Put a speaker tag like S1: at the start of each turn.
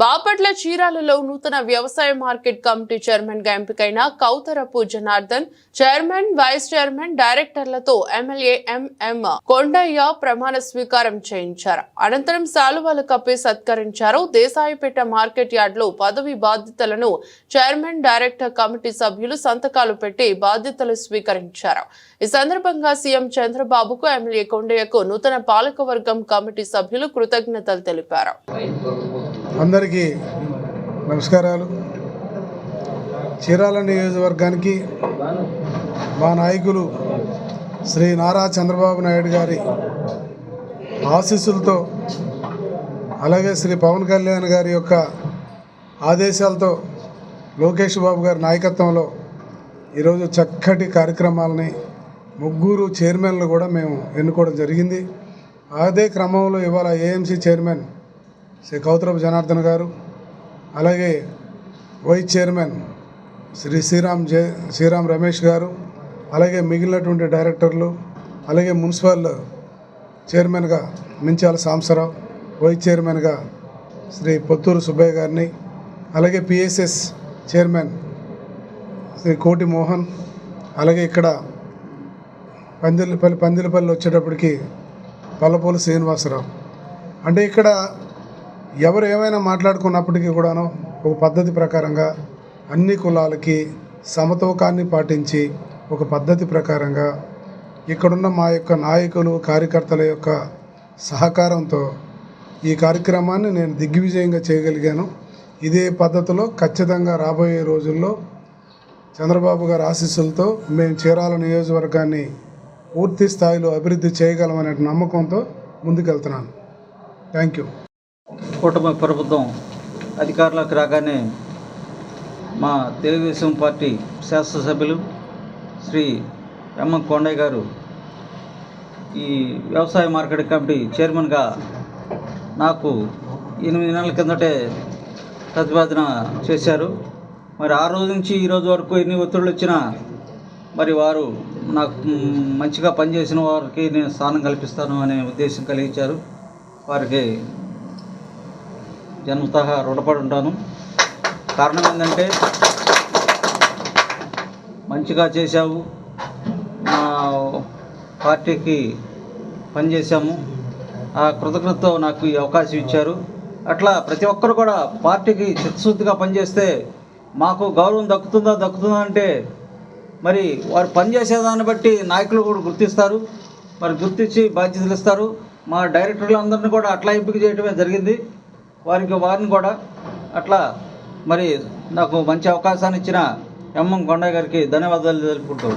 S1: బాపట్ల చీరాలలో నూతన వ్యవసాయ market committee చైర్మన్గా ఎంపికైన Koutharapu Janardhan chairman vice chairman డైరెక్టర్లతో MLA MM Kondaiah ప్రమాణ స్వీకారం చేయించారు. అనంతరం శాలువాలు కప్పి సత్కరించారు. దేశాయిపేట మార్కెట్ యార్డ్లో పదవి బాధ్యతలను చైర్మన్ డైరెక్టర్ కమిటీ సభ్యులు సంతకాలు పెట్టి బాధ్యతలు స్వీకరించారు. ఈ సందర్భంగా సీఎం చంద్రబాబుకు ఎమ్మెల్యే కొండయ్యకు నూతన పాలకవర్గం కమిటీ సభ్యులు కృతజ్ఞతలు తెలిపారు.
S2: అందరికీ నమస్కారాలు. చీరాల నియోజకవర్గానికి మా నాయకులు శ్రీ నారా చంద్రబాబు నాయుడు గారి ఆశీస్సులతో అలాగే శ్రీ పవన్ కళ్యాణ్ గారి యొక్క ఆదేశాలతో లోకేష్ బాబు గారి నాయకత్వంలో ఈరోజు చక్కటి కార్యక్రమాలని ముగ్గురు చైర్మన్లు కూడా మేము ఎన్నుకోవడం జరిగింది. అదే క్రమంలో ఇవాళ ఏఎంసీ చైర్మన్ శ్రీ కౌతరపు జనార్దన్ గారు అలాగే vice chairman Shri Sriram J Sriram Ramesh garu అలాగే మిగిలినటువంటి డైరెక్టర్లు అలాగే మున్సిపల్ చైర్మన్గా మించాల సాంసరావు వైస్ చైర్మన్గా శ్రీ పొత్తూరు సుబ్బయ్య గారిని అలాగే పిఎస్ఎస్ చైర్మన్ శ్రీ కోటి మోహన్ అలాగే ఇక్కడ పందిలపల్లి పందిలపల్లి వచ్చేటప్పటికి పల్లపూలు శ్రీనివాసరావు. అంటే ఇక్కడ ఎవరు ఏమైనా మాట్లాడుకున్నప్పటికీ కూడాను ఒక పద్ధతి ప్రకారంగా అన్ని కులాలకి సమతూకాన్ని పాటించి ఒక పద్ధతి ప్రకారంగా ఇక్కడున్న మా యొక్క నాయకులు కార్యకర్తల యొక్క సహకారంతో ఈ కార్యక్రమాన్ని నేను దిగ్విజయంగా చేయగలిగాను. ఇదే పద్ధతిలో ఖచ్చితంగా రాబోయే రోజుల్లో చంద్రబాబు గారి ఆశీస్సులతో మేము చీరాల నియోజకవర్గాన్ని పూర్తి స్థాయిలో అభివృద్ధి చేయగలమనే నమ్మకంతో ముందుకెళ్తున్నాను. Thank you.
S3: కూటమి ప్రభుత్వం అధికారంలోకి రాగానే మా తెలుగుదేశం పార్టీ శాసనసభ్యులు శ్రీ ఎమ్మ కొండయ్య గారు ఈ వ్యవసాయ మార్కెట్ కమిటీ చైర్మన్గా నాకు ఎనిమిది నెలల కిందటే ప్రతిపాదన చేశారు. మరి ఆ రోజు నుంచి ఈరోజు వరకు ఎన్ని ఒత్తిళ్ళు వచ్చినా మరి వారు నాకు మంచిగా పనిచేసిన వారికి నేను స్థానం కల్పిస్తాను అనే ఉద్దేశం కలిగించారు. వారికి జన్మతహా రుణపడి ఉంటాను. కారణం ఏంటంటే మంచిగా చేశావు. మా పార్టీకి పనిచేశాము ఆ కృతజ్ఞతతో నాకు ఈ అవకాశం ఇచ్చారు. అట్లా ప్రతి ఒక్కరు కూడా పార్టీకి చిత్తశుద్ధిగా పనిచేస్తే మాకు గౌరవం దక్కుతుందా దక్కుతుందా అంటే మరి వారు పనిచేసేదాన్ని బట్టి నాయకులు కూడా గుర్తిస్తారు. మరి గుర్తించి బాధ్యతలు ఇస్తారు. మా డైరెక్టర్లు అందరిని కూడా అట్లా ఎంపిక చేయడమే జరిగింది. వారికి వారిని కూడా అట్లా మరి నాకు మంచి అవకాశాన్ని ఇచ్చిన ఎంఎం కొండయ్య గారికి ధన్యవాదాలు తెలుపుకుంటూ